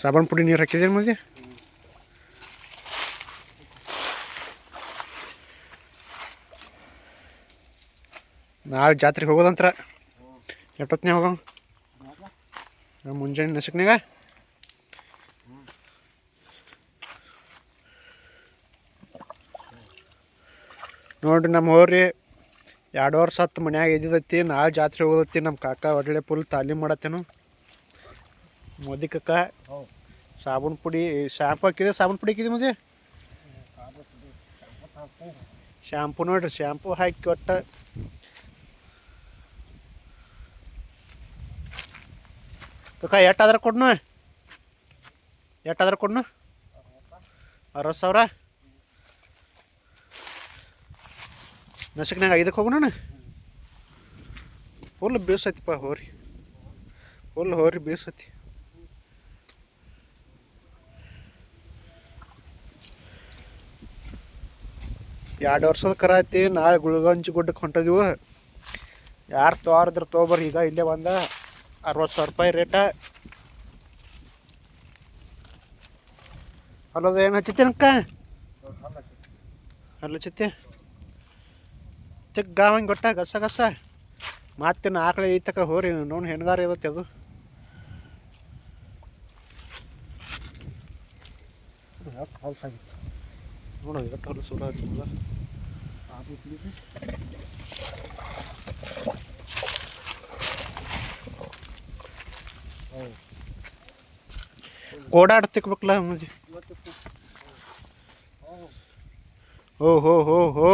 ಸಾಬಾನು ಪುಡಿ ನೀರು ಹಾಕಿದ್ದೇನೆ ಮಧ್ಯೆ ನಾಳೆ ಜಾತ್ರೆಗೆ ಹೋಗೋದಂತ್ರ. ಎಷ್ಟೊತ್ತಿನಾಗ ಹೋಗೋ. ಮುಂಜಾನೆ ನಸಕ್ನಾಗ ನೋಡ್ರಿ ನಮ್ಮ ಹೋರಿ ಎರಡು ವರ್ಷ ಹತ್ತು ಮನ್ಯಾಗ ಇದ್ದಿದ್ದೈತಿ ನಾಳೆ ಜಾತ್ರೆ ಹೋಗೋದತ್ತಿ ನಮ್ಮ ಕಾಕ ಒಳ್ಳೆ ಫುಲ್ ತಾಲೀಮ್ ಮಾಡತ್ತೇನು. ಮೋದಿ ಕಕ್ಕ ಸಾಬೂನ್ ಪುಡಿ ಶಾಂಪು ಹಾಕಿದೆ ಸಾಬೂನು ಪುಡಿ ಹಾಕಿದೆ ಮುಂದೆ ಶಾಂಪು ನೋಡ್ರಿ, ಶಾಂಪು ಹಾಕಿ ಕೊಟ್ಟ ಕಕ್ಕ ಎಷ್ಟಾದ್ರೆ ಕೊಡ್ನು? ಎಷ್ಟಾದ್ರೆ ಕೊಡ್ನು? ಅರವತ್ತು ಸಾವಿರ? ನಸಕ್ನಾಗ ಐದಕ್ಕೆ ಹೋಗೋಣ ಫುಲ್ ಬೇಸೈತಿಪ್ಪ ಹೋರಿ. ಫುಲ್ ಹೋರಿ ಬೇಸೈತಿ ಎರಡು ವರ್ಷದ ಕರ ಐತಿ ನಾಳೆ ಗುಳ್ಗಂಜಿ ಗುಡ್ಡಕ್ಕೆ ಹೊಂಟದಿವು ಯಾರು ತೋರಿದ್ರೆ ತೊಗೊಬರ್ರಿ ಈಗ ಇಲ್ಲೇ ಬಂದ ಅರವತ್ತು ಸಾವಿರ ರೂಪಾಯಿ ರೇಟ. ಹಲೋ, ಏನು ಹಚ್ಚಿತ್ತೇನಕ್ಕ ಹಲೋ ಚಿತ್ತೆ ತಿಕ್ ಗಾವಂಗೆ ಗೊಟ್ಟ ಗಸ ಗಸ. ಮಾತಿನ ಆಕಳೆ ಐತಕ ಹೋರಿ ನೋಡು ಹೆಣ್ಗಾರ ಇರುತ್ತೆ ಅದು. ನೋಡು ಇವತ್ತು ಹೊಲ ಸುರ ಆಗಿಲ್ಲ ಓಡಾಡ್ತಿಕ್ಬೇಕಲ್ಲ ಮಜಿ ಹೋ ಹೋ ಹೋ ಹೋ